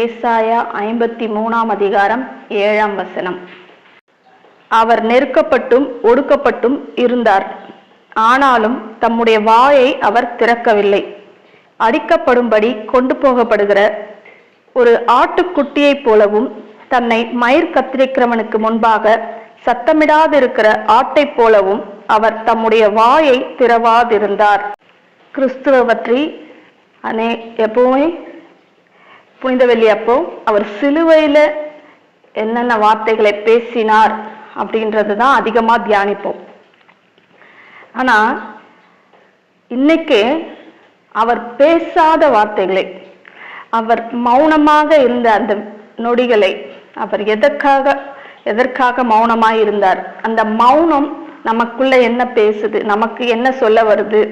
ஏசாயா ஐம்பத்தி மூணாம் அதிகாரம் ஏழாம் வசனம். அவர் நெருக்கப்பட்டும் ஒடுக்கப்பட்டும் இருந்தார். ஆனாலும் தம்முடைய வாயை அவர் திறக்கவில்லை. அடிக்கப்படும்படி கொண்டு போகப்படுகிற ஒரு ஆட்டுக்குட்டியைப் போலவும் தன்னை மயிர் கத்திரிக்கிறவனுக்கு முன்பாக சத்தமிடாதிருக்கிற ஆட்டைப் போலவும் அவர் தம்முடைய வாயை திறவாதிருந்தார். கிறிஸ்துவ பற்றி அனே எப்பவுமே புனித வெள்ளி அப்போ அவர் சிலுவையில என்னென்ன வார்த்தைகளை பேசினார் அப்படின்றது தான் அதிகமா தியானிப்போம். ஆனா இன்னைக்கு அவர் பேசாத வார்த்தைகளை அவர் மௌனமாக இருந்த அந்த நொடிகளை அவர் எதற்காக எதற்காக மௌனமாக இருந்தார் அந்த மௌனம் நமக்குள்ள என்ன பேசுது நமக்கு என்ன சொல்ல வருது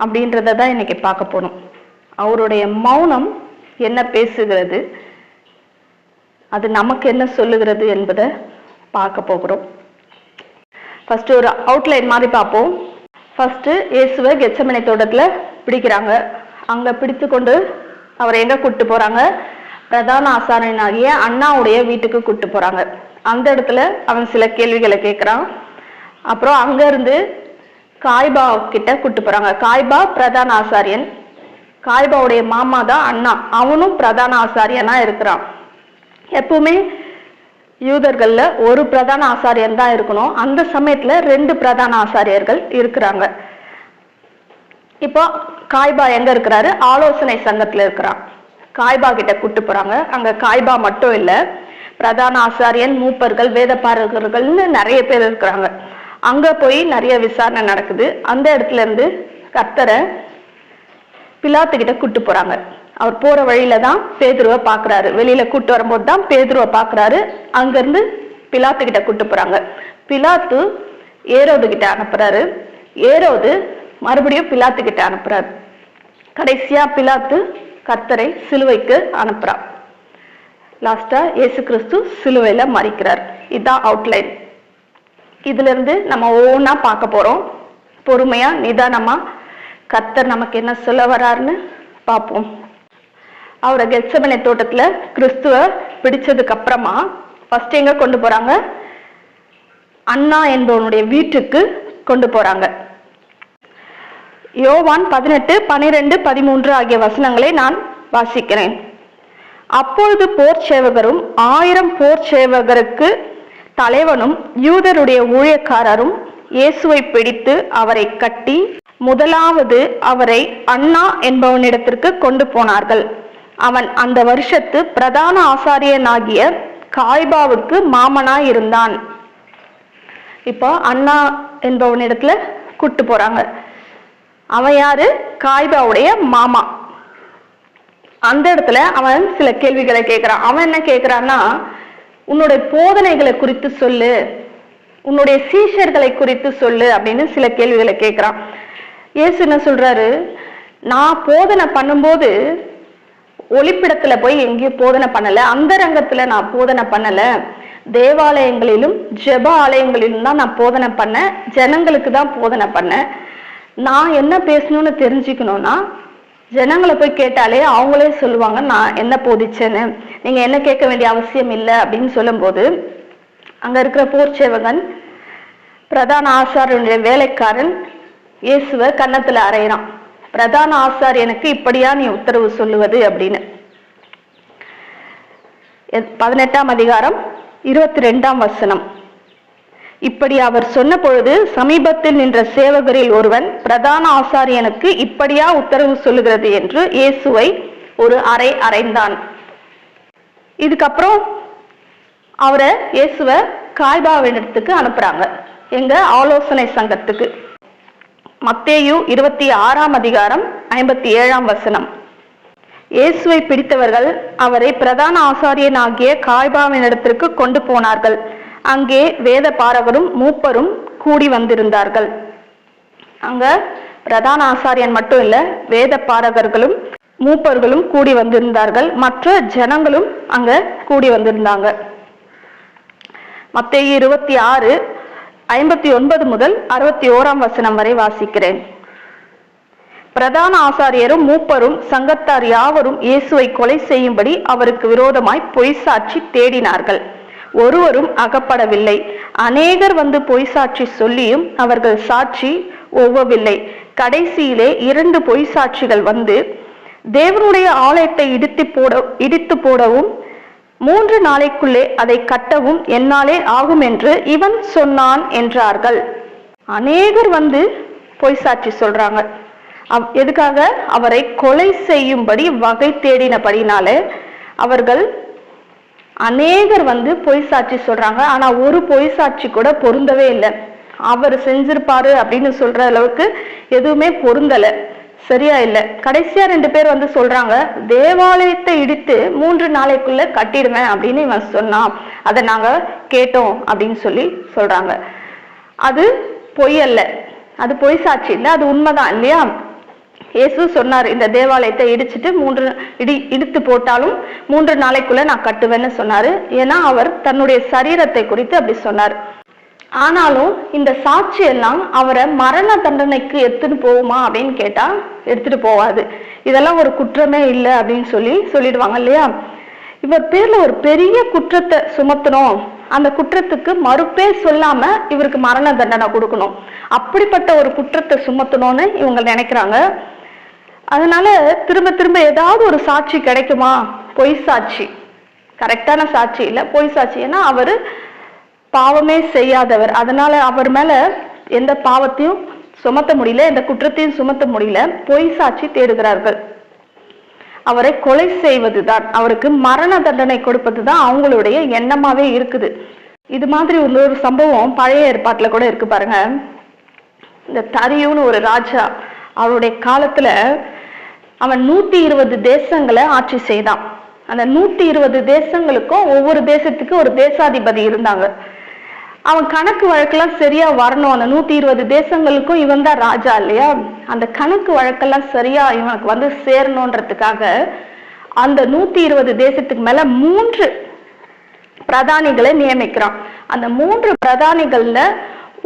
அப்படின்றத தான் இன்னைக்கு பார்க்க போறோம். அவருடைய மௌனம் என்ன பேசுகிறது அது நமக்கு என்ன சொல்லுகிறது என்பதை பார்க்க போகிறோம். ஃபர்ஸ்ட் ஒரு அவுட்லைன் மாதிரி பார்ப்போம். ஃபர்ஸ்ட் இயேசுவை கெச்சமனை தோட்டத்தில் பிடிக்கிறாங்க. அங்கே பிடித்து கொண்டு அவரை எங்கே கூட்டு போகிறாங்க பிரதான ஆசாரனாகிய அண்ணாவுடைய வீட்டுக்கு கூட்டு போகிறாங்க அந்த இடத்துல அவன் சில கேள்விகளை கேட்குறான். அப்புறம் அங்கேருந்து காய்பா கிட்ட கூட்டு போகிறாங்க காய்பா பிரதான ஆசாரியன் காய்பாவுடைய மாமா தான் அண்ணா. அவனும் பிரதான ஆசாரியனாக இருக்கிறான். எப்பவுமே யூதர்களில் ஒரு பிரதான ஆசாரியன் தான் இருக்கணும். அந்த சமயத்தில் ரெண்டு பிரதான ஆசாரியர்கள் இருக்கிறாங்க. இப்போ காய்பா எங்கே இருக்கிறாரு? ஆலோசனை சங்கத்தில் இருக்கிறான். காய்பா கிட்ட கூட்டு போகிறாங்க அங்கே காய்பா மட்டும் இல்லை பிரதான ஆசாரியன் மூப்பர்கள் வேதப்பாரகர்கள்னு நிறைய பேர் இருக்கிறாங்க. அங்கே போய் நிறைய விசாரணை நடக்குது. அந்த இடத்துல இருந்து கர்த்தரை பிலாத்துக்கிட்ட கூட்டு போகிறாங்க அவர் போகிற வழியில தான் பேதுருவை பார்க்குறாரு. வெளியில் கூட்டு வரும்போது தான் பேதுருவை பார்க்குறாரு. அங்கேருந்து பிலாத்துக்கிட்ட கூட்டு போகிறாங்க பிலாத்து ஏரோது கிட்ட அனுப்புறாரு. ஏரோது மறுபடியும் பிலாத்து கிட்ட அனுப்புறாரு. கடைசியா பிலாத்து கர்த்தரை சிலுவைக்கு அனுப்புறான் லாஸ்டா இயேசு கிறிஸ்து சிலுவையில மறிக்கிறார். இதுதான் அவுட்லைன் இதிலிருந்து நம்ம ஒவ்வொன்றா பார்க்க போகிறோம் பொறுமையாக நிதானமாக கர்த்தர் நமக்கு என்ன சொல்ல வராருன்னு பார்ப்போம். அவரை கெச்சமனை தோட்டத்தில் கிறிஸ்துவ பிடிச்சதுக்கு அப்புறமா ஃபர்ஸ்ட் எங்கே கொண்டு போகிறாங்க அண்ணா என்பவனுடைய வீட்டுக்கு கொண்டு போகிறாங்க யோவான் பதினெட்டு பனிரெண்டு பதிமூன்று ஆகிய வசனங்களை நான் வாசிக்கிறேன். அப்பொழுது போர் சேவகரும் ஆயிரம் போர் சேவகருக்கு தலைவனும் யூதருடைய ஊழியக்காரரும் இயேசுவை பிடித்து அவரை கட்டி முதலாவது அவரை அண்ணா என்பவனிடத்திற்கு கொண்டு போனார்கள். அவன் அந்த வருஷத்து பிரதான ஆசாரியனாகிய காய்பாவுக்கு மாமனாய் இருந்தான். இப்போ அண்ணா என்பவனிடத்துல கூட்டு போறாங்க. அவன் யாரு? காய்பாவுடைய மாமா. அந்த இடத்துல அவன் சில கேள்விகளை கேட்கிறான் அவன் என்ன கேட்கிறான்னா உன்னுடைய போதனைகளை குறித்து சொல்லு. உன்னுடைய சீஷர்களை குறித்து சொல்லு அப்படின்னு சில கேள்விகளை கேட்கிறான். இயேசு என்ன சொல்றாரு? நான் போதனை பண்ணும்போது ஒளிப்பிடத்துல போய் எங்கேயும் போதனை பண்ணல. அந்த ரங்கத்துல நான் போதனை பண்ணல. தேவாலயங்களிலும் ஜெப ஆலயங்களிலும் தான் நான் போதனை பண்ணேன். ஜனங்களுக்கு தான் போதனை பண்ணேன். நான் என்ன பேசணும்னு தெரிஞ்சுக்கணும்னா ஜனங்களை போய் கேட்டாலே அவங்களே சொல்லுவாங்க நான் என்ன போதிச்சேன்னு. நீங்க என்ன கேட்க வேண்டிய அவசியம் இல்லை அப்படின்னு சொல்லும்போது அங்க இருக்கிற போர் சேவகன் பிரதான ஆசாரியனுடைய வேலைக்காரன் இயேசுவை கன்னத்துல அறையிறான். பிரதான ஆசாரியனுக்கு இப்படியா நீ உத்தரவு சொல்லுவது? அப்படின்னு. எத்- பதினெட்டாம் அதிகாரம் இருபத்தி ரெண்டாம் வசனம். இப்படி அவர் சொன்ன பொழுது சமீபத்தில் நின்ற சேவகரில் ஒருவன் பிரதான ஆசாரியனுக்கு இப்படியா உத்தரவு சொல்லுகிறது? என்று இயேசுவை ஒரு அறை அறைந்தான். இதுக்கப்புறம் அவரை இயேசுவை காய்பாவிடத்துக்கு அனுப்புறாங்க. எங்க? ஆலோசனை சங்கத்துக்கு. மத்தேயு இருபத்தி ஆறாம் அதிகாரம் ஐம்பத்தி ஏழாம் வசனம். இயேசுவை பிடித்தவர்கள் அவரை பிரதான ஆசாரியனாகிய காய்பாவினிடத்திற்கு கொண்டு போனார்கள். அங்கே வேத பாரகரும் மூப்பரும் கூடி வந்திருந்தார்கள். அங்க பிரதான ஆசாரியன் மட்டும் இல்ல வேத பாரகர்களும் மூப்பர்களும் கூடி வந்திருந்தார்கள். மற்ற ஜனங்களும் அங்க கூடி வந்திருந்தாங்க. மத்திய இருபத்தி ஆறு ஐம்பத்தி ஒன்பது முதல் அறுபத்தி ஓராம் வசனம் வரை வாசிக்கிறேன். பிரதான ஆசாரியரும் மூப்பரும் சங்கத்தார் யாவரும் இயேசுவை கொலை செய்யும்படி அவருக்கு விரோதமாய் பொய் சாட்சி தேடினார்கள். ஒருவரும் அகப்படவில்லை. அநேகர் வந்து பொய் சாட்சி சொல்லியும் அவர்கள் சாட்சி ஒவ்வவில்லை. கடைசியிலே இரண்டு பொய் சாட்சிகள் வந்து தேவனுடைய ஆலயத்தை இடித்து போட இடித்து போடவும் மூன்று நாளைக்குள்ளே அதை கட்டவும் என்னாலே ஆகும் என்று இவன் சொன்னான் என்றார்கள். அநேகர் வந்து பொய் சாட்சி சொல்றாங்க. எதுக்காக? அவரை கொலை செய்யும்படி வகை தேடினபடினால அவர்கள் அநேகர் வந்து பொய் சாட்சி சொல்றாங்க. ஆனா ஒரு பொய் சாட்சி கூட பொருந்தவே இல்லை. அவர் செஞ்சிருப்பாரு அப்படின்னு சொல்ற அளவுக்கு எதுவுமே பொருந்தல. சரியா இல்ல. கடைசியா ரெண்டு பேர் வந்து சொல்றாங்க தேவாலயத்தை இடித்து மூன்று நாளைக்குள்ள கட்டிடுவேன் அப்படின்னு இவன் சொன்னான். அதை நாங்க கேட்டோம் அப்படின்னு சொல்லி சொல்றாங்க. அது பொய் அல்ல. அது பொய் சாட்சி இல்லை. அது உண்மைதான் இல்லையா? இயேசு சொன்னார் இந்த தேவாலயத்தை இடிச்சிட்டு மூன்று இடி இடித்து போட்டாலும் மூன்று நாளைக்குள்ள நான் கட்டுவேன்னு சொன்னாரு. ஏன்னா அவர் தன்னுடைய சரீரத்தை குறித்து அப்படி சொன்னார். ஆனாலும் இந்த சாட்சி எல்லாம் அவரை மரண தண்டனைக்கு எடுத்துட்டு போகுமா அப்படின்னு கேட்டா எடுத்துட்டு போவாது இதெல்லாம் ஒரு குற்றமே இல்லை அப்படின்னு சொல்லி சொல்லிடுவாங்க இல்லையா? இவர் பேர்ல ஒரு பெரிய குற்றத்தை சுமத்தணும். அந்த குற்றத்துக்கு மறுப்பே சொல்லாம இவருக்கு மரண தண்டனை கொடுக்கணும். அப்படிப்பட்ட ஒரு குற்றத்தை சுமத்தணும்னு இவங்க நினைக்கிறாங்க. அதனால திரும்ப திரும்ப ஏதாவது ஒரு சாட்சி கிடைக்குமா? பொய் சாட்சி. கரெக்டான சாட்சி இல்ல பொய் சாட்சி. ஏன்னா அவரு பாவமே செய்யாதவர். அதனால அவர் மேல எந்த பாவத்தையும் சுமத்த முடியல எந்த குற்றத்தையும் சுமத்த முடியல பொய் சாட்சி தேடுகிறார்கள். அவரை கொலை செய்வதுதான். அவருக்கு மரண தண்டனை கொடுப்பது தான் அவங்களுடைய எண்ணமாவே இருக்குது. இது மாதிரி உள்ள ஒரு சம்பவம் பழைய ஏற்பாட்டில் கூட இருக்கு பாருங்க. இந்த தரியுன்னு ஒரு ராஜா அவருடைய காலத்துல அவன் நூத்தி இருபது தேசங்களை ஆட்சி செய்தான். அந்த நூத்தி இருபது தேசங்களுக்கும் ஒவ்வொரு தேசத்துக்கும் ஒரு தேசாதிபதி இருந்தாங்க. அவன் கணக்கு வழக்கெல்லாம் சரியா வரணும். அந்த நூத்தி இருபது தேசங்களுக்கும் இவன் தான் ராஜா இல்லையா? அந்த கணக்கு வழக்கெல்லாம் சரியா இவனுக்கு வந்து சேரணுன்றதுக்காக அந்த நூத்தி இருபது தேசத்துக்கு மேல மூன்று பிரதானிகளை நியமிக்கிறான். அந்த மூன்று பிரதானிகள்ல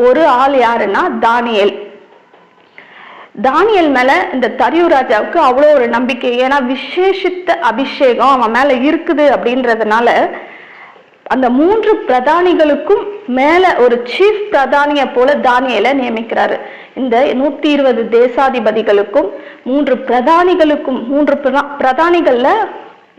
ஒரு ஆள் யாருன்னா தானியல். தானியல் மேல இந்த தரியு ராஜாவுக்கு அவ்வளோ ஒரு நம்பிக்கை. ஏன்னா விசேஷித்த அபிஷேகம் அவன் மேல இருக்குது அப்படின்றதுனால அந்த மூன்று பிரதானிகளுக்கும் மேல ஒரு சீஃப் பிரதானிய போல தானியலை நியமிக்கிறாரு. இந்த நூத்தி இருபது தேசாதிபதிகளுக்கும் மூன்று பிரதானிகளுக்கும் மூன்று பிரதா- பிரதானிகள்ல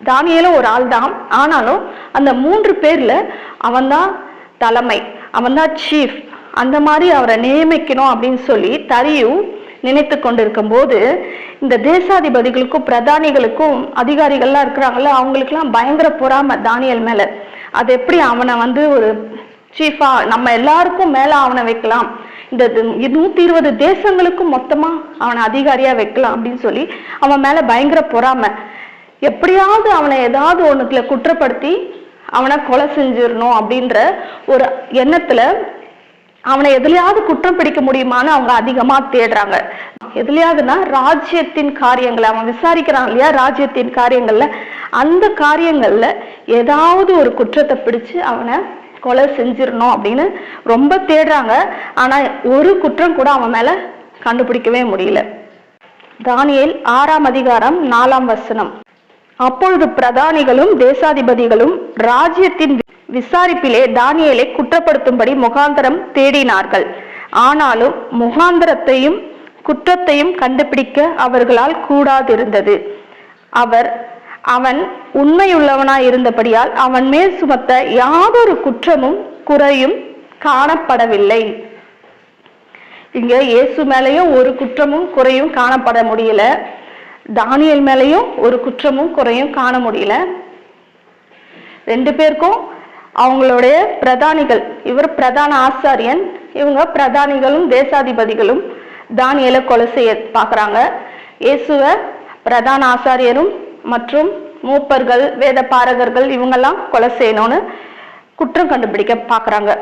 தானியலும் ஒரு ஆள் தான். ஆனாலும் அந்த மூன்று பேர்ல அவன்தான் தலைமை அவன்தான் சீஃப் அந்த மாதிரி அவரை நியமிக்கணும் அப்படின்னு சொல்லி தரியு நினைத்து கொண்டிருக்கும் போது இந்த தேசாதிபதிகளுக்கும் பிரதானிகளுக்கும் அதிகாரிகள்லாம் இருக்கிறாங்கல்ல அவங்களுக்குலாம் பயங்கர பொறாம தானியல் மேல. அது எப்படி அவனை வந்து ஒரு சீஃபா நம்ம எல்லாருக்கும் மேல அவனை வைக்கலாம். இந்த நூத்தி இருபது தேசங்களுக்கும் மொத்தமா அவனை அதிகாரியா வைக்கலாம் அப்படின்னு சொல்லி அவன் மேல பயங்கர பொறாமை. எப்படியாவது அவனை ஏதாவது ஒண்ணுத்துல குற்றப்படுத்தி அவனை கொலை செஞ்சிடணும் அப்படின்ற ஒரு எண்ணத்துல அவனை எதுலையாவது குற்றம் பிடிக்க முடியுமான்னு அவங்க அதிகமா தேடுறாங்க. எதுலையாவதுன்னா ராஜ்யத்தின் காரியங்களை அவன் விசாரிக்கிறான் இல்லையா ராஜ்யத்தின் காரியங்கள்ல அந்த காரியங்கள்ல ஏதாவது ஒரு குற்றத்தை பிடிச்சு அவனை கொலை செஞ்சிடணும் அப்படின்னு ரொம்ப தேடுறாங்க. ஆனா ஒரு குற்றம் கூட அவன் மேல கண்டுபிடிக்கவே முடியல. தானியல் ஆறாம் அதிகாரம் நாலாம் வசனம். அப்பொழுது பிரதானிகளும் தேசாதிபதிகளும் ராஜ்யத்தின் விசாரிப்பிலே தானியலை குற்றப்படுத்தும்படி முகாந்தரம் தேடினார்கள். ஆனாலும் முகாந்தரத்தையும் குற்றத்தையும் கண்டுபிடிக்க அவர்களால் கூடாதிருந்தது. அவர் அவன் உண்மையுள்ளவனாய் இருந்தபடியால் அவன் மேல் சுமத்த யாதொரு குற்றமும் குறையும் காணப்படவில்லை. இங்க இயேசு மேலையும் ஒரு குற்றமும் குறையும் காணப்பட முடியல. தானியல் மேலையும் ஒரு குற்றமும் குறையும் காண முடியல. ரெண்டு பேருக்கும் அவங்களுடைய பிரதானிகள் இவர் பிரதான ஆசாரியன் இவங்க பிரதானிகளும் தேசாதிபதிகளும் தானியலை கொலை செய்ய பார்க்குறாங்க. இயேசுவ பிரதான ஆசாரியரும் மற்றும் மூப்பர்கள் வேத பாரகர்கள் இவங்கெல்லாம் கொலை செய்யணும்னு குற்றம் கண்டுபிடிக்க பார்க்குறாங்க.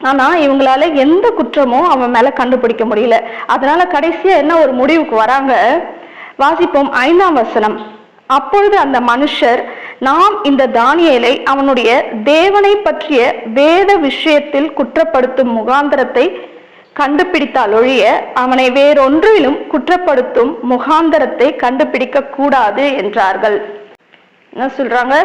ஆனா இவங்களால எந்த குற்றமும் அவன் மேல கண்டுபிடிக்க முடியல. அதனால கடைசியா என்ன ஒரு முடிவுக்கு வராங்க? வாசிப்போம் ஐந்தாம் வசனம். அப்பொழுது அந்த மனுஷர் நாம் இந்த தானியலை அவனுடைய தேவனை பற்றிய வேத விஷயத்தில் குற்றப்படுத்தும் முகாந்திரத்தை கண்டுபிடித்தால் ஒழிய அவனை வேறொன்றிலும் குற்றப்படுத்தும் முகாந்தரத்தை கண்டுபிடிக்க கூடாது என்றார்கள். என்ன சொல்றாங்க?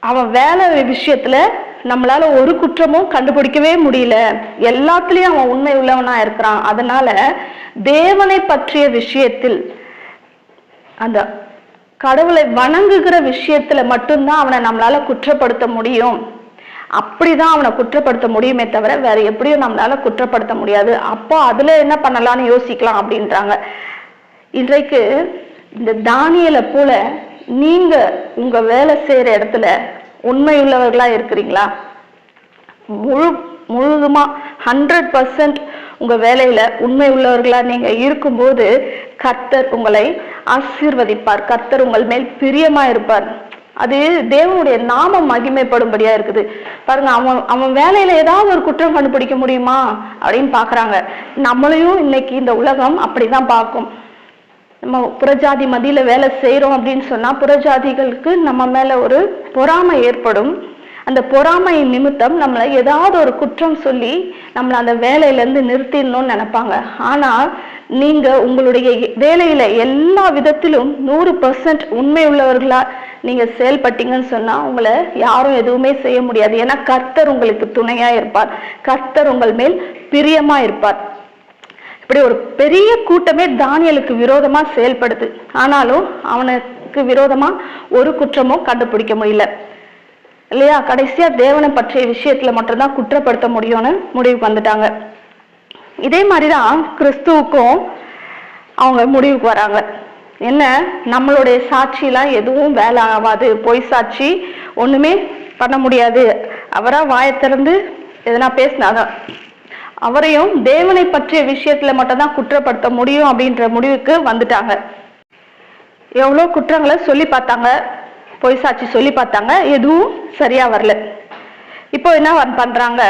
அவன் வேலை விஷயத்துல நம்மளால ஒரு குற்றமும் கண்டுபிடிக்கவே முடியல. எல்லாத்துலயும் அவன் உண்மை உள்ளவனா இருக்கிறான். அதனால தேவனை பற்றிய விஷயத்தில் அந்த கடவுளை வணங்குகிற விஷயத்துல மட்டும்தான் அவனை நம்மளால குற்றப்படுத்த முடியும். அப்படிதான் அவனை குற்றப்படுத்த முடியுமே தவிர வேற எப்படியும் நம்மளால குற்றப்படுத்த முடியாது. அப்போ அதுல என்ன பண்ணலாம்னு யோசிக்கலாம் அப்படின்றாங்க. இன்றைக்கு இந்த தானியலை போல நீங்க உங்க வேலை செய்யற இடத்துல உண்மையுள்ளவர்களா இருக்கிறீங்களா? முழு முழுதுமா ஹண்ட்ரட் பர்சன்ட் உங்க வேலையில உண்மை உள்ளவர்களா நீங்க இருக்கும்போது கர்த்தர் உங்களை ஆசீர்வதிப்பார். கர்த்தர் உங்கள் மேல் பிரியமா இருப்பார். அது தேவனுடைய நாமம் மகிமைப்படும்படியா இருக்குது. பாருங்க அவன் அவன் வேலையில ஏதாவது ஒரு குற்றம் கண்டுபிடிக்க முடியுமா? அப்படின்னு பாக்குறாங்க. நம்மளையும் இன்னைக்கு இந்த உலகம் அப்படிதான் பார்க்கும். நம்ம புறஜாதி மதியில வேலை செய்யறோம் அப்படின்னு சொன்னா புறஜாதிகளுக்கு நம்ம மேல ஒரு பொறாமை ஏற்படும். அந்த பொறாமையின் நிமித்தம் நம்மளை ஏதாவது ஒரு குற்றம் சொல்லி நம்மளை அந்த வேலையில இருந்து நிறுத்திடணும்னு நினைப்பாங்க. ஆனா நீங்க உங்களுடைய வேலையில எல்லா விதத்திலும் நூறு பர்சன்ட் உண்மை உள்ளவர்களா நீங்க செயல்பட்டீங்கன்னு சொன்னா உங்களை யாரும் எதுவுமே செய்ய முடியாது. ஏன்னா கர்த்தர் உங்களுக்கு துணையா இருப்பார். கர்த்தர் உங்கள் மேல் பிரியமா இருப்பார். இப்படி ஒரு பெரிய கூட்டமே தானியலுக்கு விரோதமா செயல்படுது. ஆனாலும் அவனுக்கு விரோதமா ஒரு குற்றமும் கண்டுபிடிக்க முடியல. இல்லையா? கடைசியா தேவனை பற்றிய விஷயத்துல மட்டும்தான் குற்றப்படுத்த முடியும்னு முடிவுக்கு வந்துட்டாங்க. இதே மாதிரிதான் கிறிஸ்துவுக்கும் அவங்க முடிவுக்கு வராங்க. என்ன? நம்மளுடைய சாட்சியெல்லாம் எதுவும் வேலை ஆகாது. பொய் சாட்சி ஒண்ணுமே பண்ண முடியாது. அவராக வாயத்திறந்து எதனா பேசினாதான் அவரையும் தேவனை பற்றிய விஷயத்துல மட்டும்தான் குற்றப்படுத்த முடியும் அப்படின்ற முடிவுக்கு வந்துட்டாங்க. எவ்வளோ குற்றங்களை சொல்லி பார்த்தாங்க. பொய் சாட்சி சொல்லி பார்த்தாங்க. எதுவும் சரியா வரல. இப்போ என்ன பண்ணுறாங்க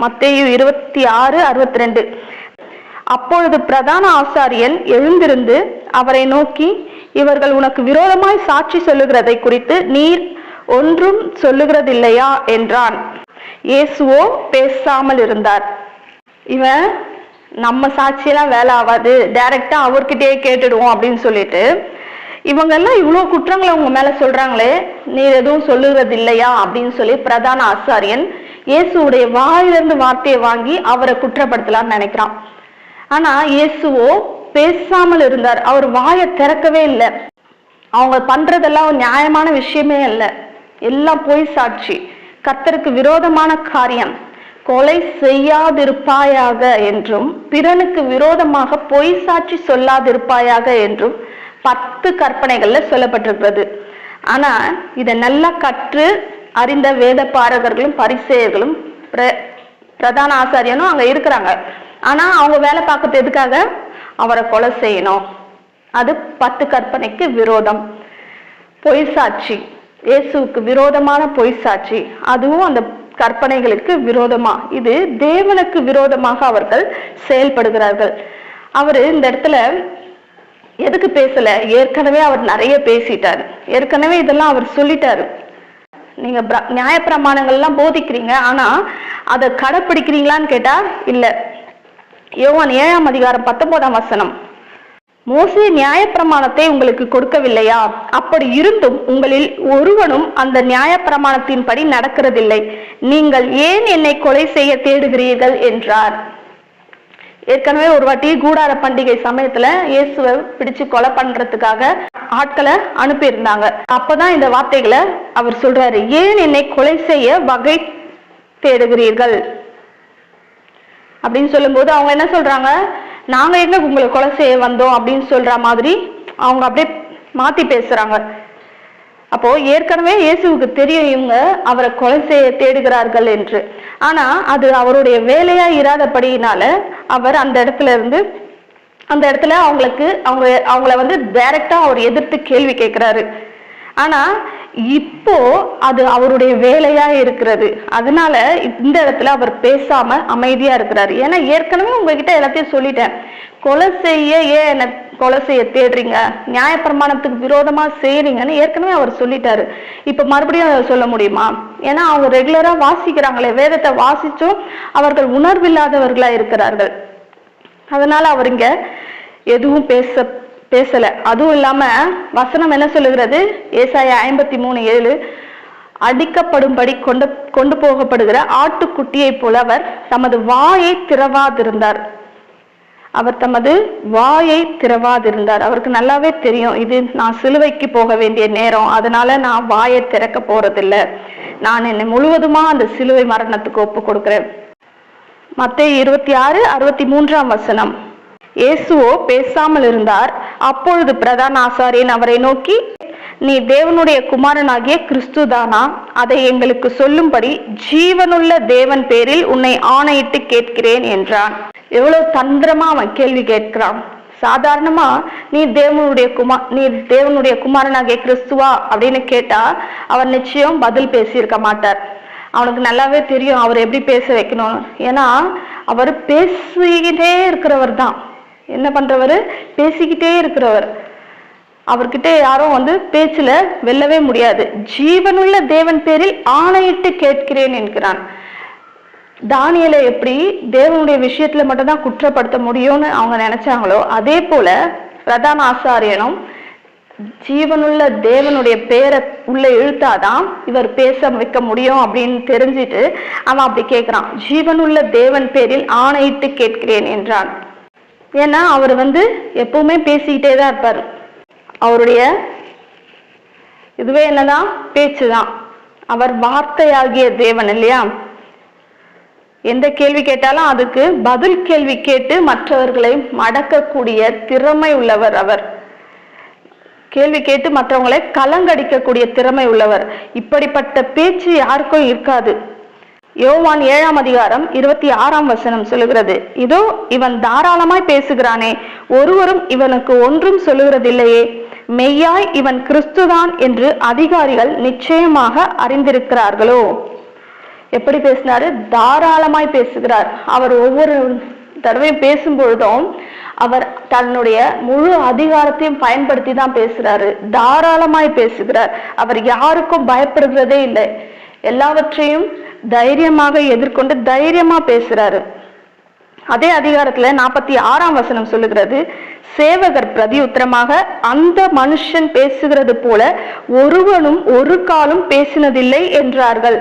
பண்றாங்க இருபத்தி ஆறு அறுபத்தி ரெண்டு. அப்பொழுது பிரதான ஆசாரியன் எழுந்திருந்து அவரை நோக்கி இவர்கள் உனக்கு விரோதமாய் சாட்சி சொல்லுகிறதை குறித்து நீர் ஒன்றும் சொல்லுகிறதில்லையா? என்றான். இயேசுவோ பேசாமல் இருந்தார். இவன் நம்ம சாட்சியெல்லாம் வேலை ஆகாது. டைரக்டா அவர்கிட்டயே கேட்டுடுவோம் அப்படின்னு சொல்லிட்டு இவங்க எல்லாம் இவ்வளவு குற்றங்களை உங்க மேல சொல்றாங்களே நீர் எதுவும் சொல்லுகிறது இல்லையா அப்படின்னு சொல்லி பிரதான ஆசாரியன் இயேசுடைய வாயிலிருந்து வார்த்தையை வாங்கி அவரை குற்றப்படுத்தலாம்னு நினைக்கிறான். ஆனா இயேசுவோ பேசாமல் இருந்தார். அவர் வாயை திறக்கவே இல்லை. அவங்க பண்றதெல்லாம் ஒரு நியாயமான விஷயமே அல்ல. எல்லாம் பொய் சாட்சி. கத்தருக்கு விரோதமான காரியம். கொலை செய்யாதிருப்பாயாக என்றும் பிறனுக்கு விரோதமாக பொய் சாட்சி சொல்லாதிருப்பாயாக என்றும் பத்து கற்பனைகள்ல சொல்லப்பட்டிருக்கிறது. ஆனா இதை நல்லா கற்று அறிந்த வேத பாரகர்களும் பரிசேயர்களும் பிர- பிரதான ஆசாரியனும் அங்க இருக்கிறாங்க. ஆனா அவங்க வேலை பார்க்கறது எதுக்காக? அவரை கொலை செய்யணும். அது பத்து கற்பனைக்கு விரோதம். பொய் சாட்சி. இயேசுவுக்கு விரோதமான பொய் சாட்சி. அதுவும் அந்த கற்பனைகளுக்கு விரோதமா. இது தேவனுக்கு விரோதமாக அவர்கள் செயல்படுகிறார்கள். அவரு இந்த இடத்துல எதுக்கு பேசல? ஏற்கனவே அவர் நிறைய பேசிட்டாரு. ஏற்கனவே இதெல்லாம் அவர் சொல்லிட்டாரு. நீங்க நியாயப்பிரமாணங்கள்லாம் போதிக்கிறீங்க. ஆனா அதை கடைப்பிடிக்கிறீங்களான்னு கேட்டா இல்லை. யோவான் ஏழாம் அதிகாரம் பத்தொன்பதாம் வசனம். மோசே நியாயப்பிரமாணத்தை உங்களுக்கு கொடுக்கவில்லையா? அப்படி இருந்தும் உங்களில் ஒருவனும் அந்த நியாயப்பிரமாணத்தின்படி நடக்கிறதில்லை. நீங்கள் ஏன் என்னை கொலை செய்ய தேடுகிறீர்கள் என்றார். ஏற்கனவே ஒரு வாட்டி கூடார பண்டிகை சமயத்துல இயேசுவை பிடிச்சு கொலை பண்றதுக்காக ஆட்களை அனுப்பியிருந்தாங்க. அப்பதான் இந்த வார்த்தைகளை அவர் சொல்றாரு. ஏன் என்னை கொலை செய்ய வகை தேடுகிறீர்கள்? அப்படின்னு சொல்லும்போது அவங்க என்ன சொல்கிறாங்க நாங்கள் எங்க உங்களை கொலை செய்ய வந்தோம்? அப்படின்னு சொல்கிற மாதிரி அவங்க அப்படியே மாற்றி பேசுகிறாங்க அப்போ ஏற்கனவே இயேசுவுக்கு தெரியும் இவங்க அவரை கொலை செய்ய தேடுகிறார்கள் என்று. ஆனா அது அவருடைய வேலையா இராதபடியினால அவர் அந்த இடத்துல இருந்து அந்த இடத்துல அவங்களுக்கு அவங்க அவங்கள வந்து டைரக்டா அவர் எதிர்த்து கேள்வி கேட்கிறாரு. ஆனா இப்போ அது அவருடைய வேலையா இருக்கிறது. அதனால இந்த இடத்துல அவர் பேசாம அமைதியா இருக்கிறாரு. ஏன்னா ஏற்கனவே உங்ககிட்ட எல்லாத்தையும் சொல்லிட்டேன். கொலை செய்ய ஏன் என்ன கொலை செய்ய தேடுறீங்க? நியாயப்பிரமாணத்துக்கு விரோதமா செய்யறீங்கன்னு ஏற்கனவே அவர் சொல்லிட்டாரு. இப்ப மறுபடியும் அதை சொல்ல முடியுமா? ஏன்னா அவங்க ரெகுலரா வாசிக்கிறாங்களே. வேதத்தை வாசிச்சும் அவர்கள் உணர்வில்லாதவர்களா இருக்கிறார்கள். அதனால அவர் இங்க எதுவும் பேச பேசல. அதுவும் இல்லாம வசனம் என்ன சொல்லுகிறது? ஏசாய ஐம்பத்தி மூணு ஏழு. அடிக்கப்படும்படி கொண்டு கொண்டு போகப்படுகிற ஆட்டுக்குட்டியை போல அவர் தமது வாயை திறவாதிருந்தார். அவர் தமது வாயை திறவாதிருந்தார். அவருக்கு நல்லாவே தெரியும். இது நான் சிலுவைக்கு போக வேண்டிய நேரம். அதனால நான் வாயை திறக்க போறதில்ல. நான் என்னை முழுவதுமா அந்த சிலுவை மரணத்துக்கு ஒப்பு கொடுக்கிறேன். மத்திய இருபத்தி ஆறு அறுபத்தி மூன்றாம் வசனம். இயேசுவோ பேசாமல் இருந்தார். அப்பொழுது பிரதான ஆசாரியன் அவரை நோக்கி நீ தேவனுடைய குமாரனாகிய கிறிஸ்துதானா? அதை எங்களுக்கு சொல்லும்படி ஜீவனுள்ள தேவன் பேரில் உன்னை ஆணையிட்டு கேட்கிறேன் என்றான். எவ்வளவு தந்திரமா அவன் கேள்வி கேட்கிறான். சாதாரணமா நீ தேவனுடைய குமார் நீ தேவனுடைய குமாரனாகிய கிறிஸ்துவா? அப்படின்னு கேட்டா அவர் நிச்சயம் பதில் பேசியிருக்க மாட்டார். அவனுக்கு நல்லாவே தெரியும் அவர் எப்படி பேச வைக்கணும். ஏன்னா அவர் பேசிக்கிட்டே இருக்கிறவர் தான். என்ன பண்ணுறவர் பேசிக்கிட்டே இருக்கிறவர். அவர்கிட்ட யாரும் வந்து பேச்சில் வெல்லவே முடியாது. ஜீவனுள்ள தேவன் பேரில் ஆணையிட்டு கேட்கிறேன் என்கிறான். தானியலை எப்படி தேவனுடைய விஷயத்துல மட்டும்தான் குற்றப்படுத்த முடியும்னு அவங்க நினைச்சாங்களோ அதே போல பிரதான ஆசாரியனும் ஜீவனுள்ள தேவனுடைய பேரை உள்ள இழுத்தாதான் இவர் பேச வைக்க முடியும் அப்படின்னு தெரிஞ்சிட்டு அவன் அப்படி கேட்கிறான் ஜீவனுள்ள தேவன் பேரில் ஆணையிட்டு கேட்கிறேன் என்றான். ஏன்னா அவர் வந்து எப்பவுமே பேசிக்கிட்டே தான் இருப்பார். அவருடைய இதுவே என்னதான்? பேச்சுதான். அவர் வார்த்தையாகிய தேவன் இல்லையா? எந்த கேள்வி கேட்டாலும் அதுக்கு பதில் கேள்வி கேட்டு மற்றவர்களை மடக்கக்கூடிய திறமை உள்ளவர் அவர். கேள்வி கேட்டு மற்றவங்களை கலங்கடிக்கக்கூடிய திறமை உள்ளவர். இப்படிப்பட்ட பேச்சு யாருக்கும் இருக்காது. யோவான் ஏழாம் அதிகாரம் இருபத்தி ஆறாம் வசனம் சொல்லுகிறது. இதோ இவன் தாராளமாய் பேசுகிறானே ஒருவரும் இவனுக்கு ஒன்றும் சொல்லுகிறதில்லையே. மெய்யாய் இவன் கிறிஸ்துதான் என்று அதிகாரிகள் நிச்சயமாக அறிந்திருக்கிறார்களோ? எப்படி பேசினாரு? தாராளமாய் பேசுகிறார். அவர் ஒவ்வொரு தடவையும் பேசும் பொழுதும் அவர் தன்னுடைய முழு அதிகாரத்தையும் பயன்படுத்தி தான் பேசுறாரு. தாராளமாய் பேசுகிறார். அவர் யாருக்கும் பயப்படுகிறதே இல்லை. எல்லாவற்றையும் தைரியமாக எதிர்கொண்டு தைரியமா பேசுறாரு. அதே அதிகாரத்துல நாற்பத்தி ஆறாம் வசனம் சொல்லுகிறது சேவகர் பிரதி உத்தரமாக அந்த மனுஷன் பேசுகிறது போல ஒருவனும் ஒரு காலும் பேசினதில்லை என்றார்கள்.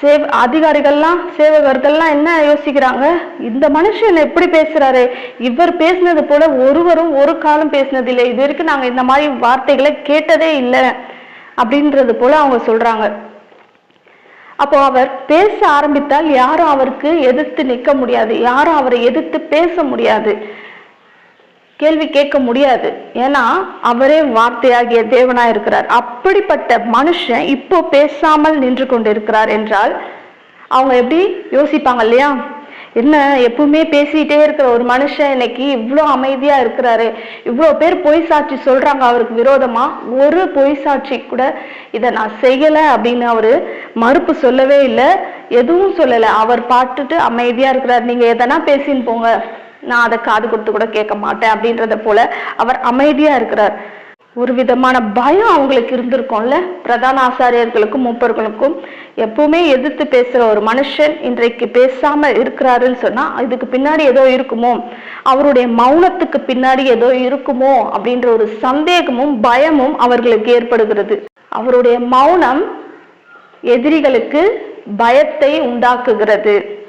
சேவ் அதிகாரிகள்லாம் சேவகர்கள்லாம் என்ன யோசிக்கிறாங்க? இந்த மனுஷன் எப்படி பேசுறாரு? இவர் பேசினது போல ஒருவரும் ஒரு காலம் பேசினதில்லை. இது வரைக்கும் நாங்க இந்த மாதிரி வார்த்தைகளை கேட்டதே இல்லை. அப்படின்றது போல அவங்க சொல்றாங்க. அப்போ அவர் பேச ஆரம்பித்தால் யாரும் அவருக்கு எதிர்த்து நிற்க முடியாது. யாரும் அவரை எதிர்த்து பேச முடியாது. கேள்வி கேட்க முடியாது. ஏன்னா அவரே வார்த்தையாகிய தேவனா இருக்கிறார். அப்படிப்பட்ட மனுஷன் இப்போ பேசாமல் நின்று கொண்டிருக்கிறார் என்றால் அவங்க எப்படி? யோசிப்பாங்க இல்லையா? என்ன எப்பவுமே பேசிட்டே இருக்கிற ஒரு மனுஷன் இன்னைக்கு இவ்வளோ அமைதியா இருக்கிறாரு. இவ்வளோ பேர் பொய் சாட்சி சொல்றாங்க அவருக்கு விரோதமா? ஒரு பொய் சாட்சி கூட இதை நான் செய்யல அப்படின்னு அவரு மறுப்பு சொல்லவே இல்லை. எதுவும் சொல்லலை. அவர் பாட்டுட்டு அமைதியா இருக்கிறார். நீங்க எதனா பேசின்னு போங்க. நான் அதை காது கொடுத்து கூட கேட்க மாட்டேன் அப்படின்றத போல அவர் அமைதியா இருக்கிறார். ஒரு விதமான பயம் அவங்களுக்கு இருந்திருக்கும்ல? பிரதான ஆசாரியர்களுக்கும் மூப்பர்களுக்கும் எப்பவுமே எதிர்த்து பேசுற ஒரு மனுஷன் இன்றைக்கு பேசாம இருக்கிறாருன்னு சொன்னா இதுக்கு பின்னாடி ஏதோ இருக்குமோ? அவருடைய மௌனத்துக்கு பின்னாடி ஏதோ இருக்குமோ? அப்படின்ற ஒரு சந்தேகமும் பயமும் அவர்களுக்கு ஏற்படுகிறது. அவருடைய மௌனம் எதிரிகளுக்கு பயத்தை உண்டாக்குகிறது.